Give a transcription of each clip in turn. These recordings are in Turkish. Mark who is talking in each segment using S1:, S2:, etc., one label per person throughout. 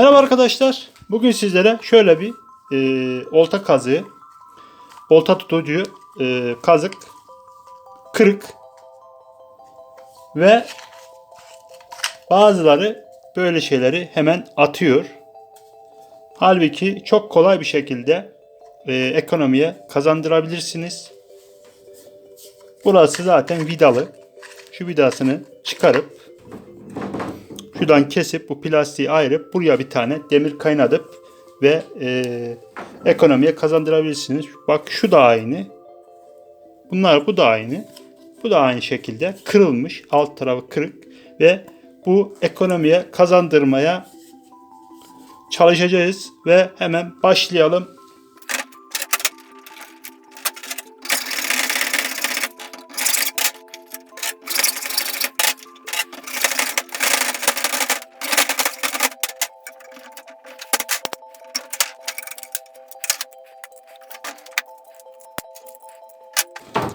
S1: Merhaba arkadaşlar. Bugün sizlere şöyle bir e, olta kazığı, olta tutucu e, kazık, kırık ve bazıları böyle şeyleri hemen atıyor. Halbuki çok kolay bir şekilde e, ekonomiye kazandırabilirsiniz. Burası zaten vidalı. Şu vidasını çıkarıp şuradan kesip bu plastiği ayırıp buraya bir tane demir kaynatıp ve e, ekonomiye kazandırabilirsiniz. Bak şu da aynı. Bunlar bu da aynı. Bu da aynı şekilde kırılmış. Alt tarafı kırık ve bu ekonomiye kazandırmaya çalışacağız ve hemen başlayalım.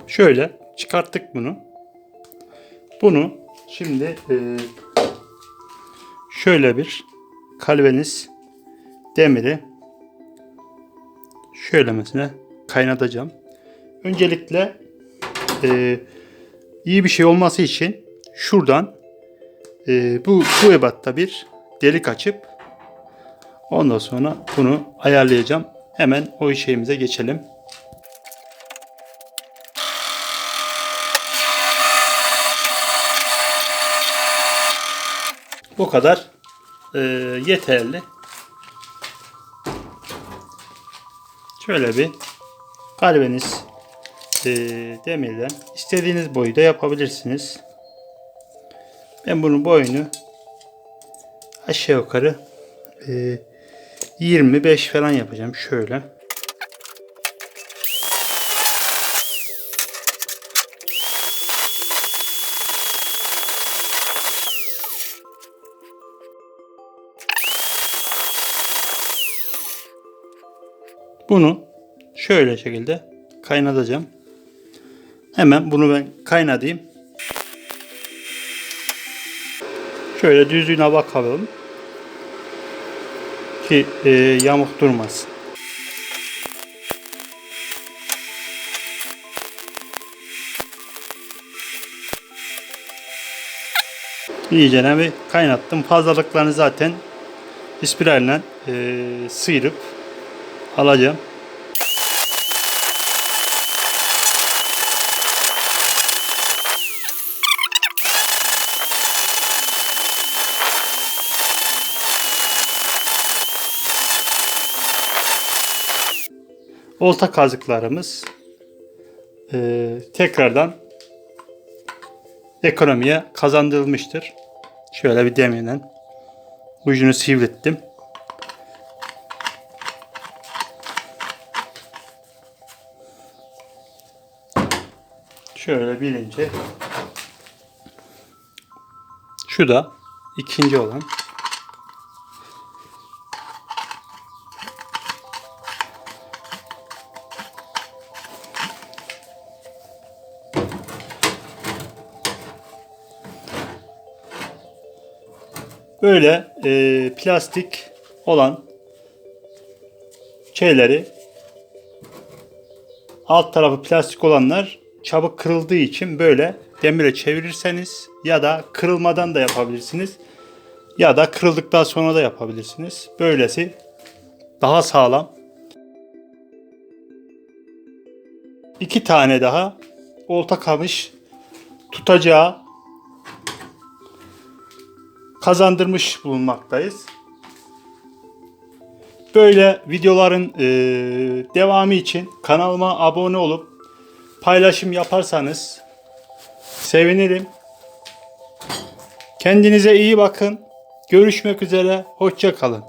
S1: Şöyle çıkarttık bunu. Bunu şimdi e, şöyle bir kalveniz demiri şöyle mesela kaynatacağım. Öncelikle e, iyi bir şey olması için şuradan e, bu bu ebatta bir delik açıp ondan sonra bunu ayarlayacağım. Hemen o şeyimize geçelim. Bu kadar e, yeterli. Şöyle bir kalbeniz e, demirden istediğiniz boyu da yapabilirsiniz. Ben bunun boyunu aşağı yukarı e, 25 falan yapacağım. Şöyle. Bunu şöyle şekilde kaynatacağım. Hemen bunu ben kaynatayım. Şöyle düzlüğüne bakalım. Ki e, yamuk durmasın. İyice bir kaynattım. Fazlalıklarını zaten ispiralle e, sıyırıp alacağım. Olta kazıklarımız e, tekrardan ekonomiye kazandırılmıştır. Şöyle bir demirden ucunu sivrittim. Şöyle birinci. Şu da ikinci olan. Böyle e, plastik olan şeyleri alt tarafı plastik olanlar çabuk kırıldığı için böyle demire çevirirseniz ya da kırılmadan da yapabilirsiniz. Ya da kırıldıktan sonra da yapabilirsiniz. Böylesi daha sağlam. İki tane daha olta kamış tutacağı kazandırmış bulunmaktayız. Böyle videoların e, devamı için kanalıma abone olup paylaşım yaparsanız sevinirim. Kendinize iyi bakın. Görüşmek üzere. Hoşça kalın.